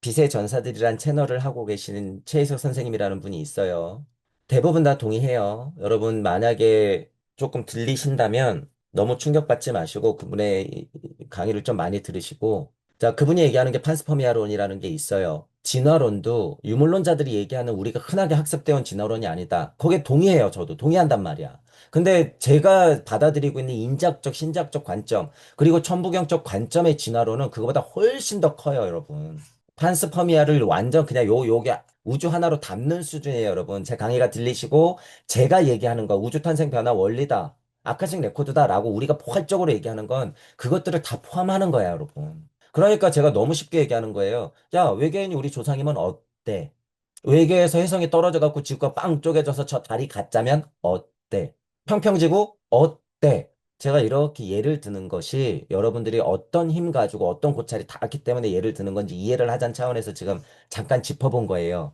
빛의 전사들이란 채널을 하고 계시는 최희석 선생님이라는 분이 있어요. 대부분 다 동의해요. 여러분, 만약에 조금 들리신다면 너무 충격받지 마시고 그분의 강의를 좀 많이 들으시고 자, 그분이 얘기하는 게 판스퍼미아론이라는 게 있어요. 진화론도 유물론자들이 얘기하는 우리가 흔하게 학습되어 온 진화론이 아니다. 거기에 동의해요. 저도 동의한단 말이야. 근데 제가 받아들이고 있는 인자학적, 신자학적 관점, 그리고 천부경적 관점의 진화론은 그거보다 훨씬 더 커요, 여러분. 판스퍼미아를 완전 그냥 요, 요게 우주 하나로 담는 수준이에요, 여러분. 제 강의가 들리시고, 제가 얘기하는 거, 우주 탄생 변화 원리다. 아카식 레코드다라고 우리가 포괄적으로 얘기하는 건 그것들을 다 포함하는 거야, 여러분. 그러니까 제가 너무 쉽게 얘기하는 거예요. 야, 외계인이 우리 조상이면 어때? 외계에서 혜성이 떨어져 갖고 지구가 빵 쪼개져서 저 달이 가짜면 어때? 평평지구 어때? 제가 이렇게 예를 드는 것이 여러분들이 어떤 힘 가지고 어떤 고찰이 닿았기 때문에 예를 드는 건지 이해를 하자는 차원에서 지금 잠깐 짚어본 거예요.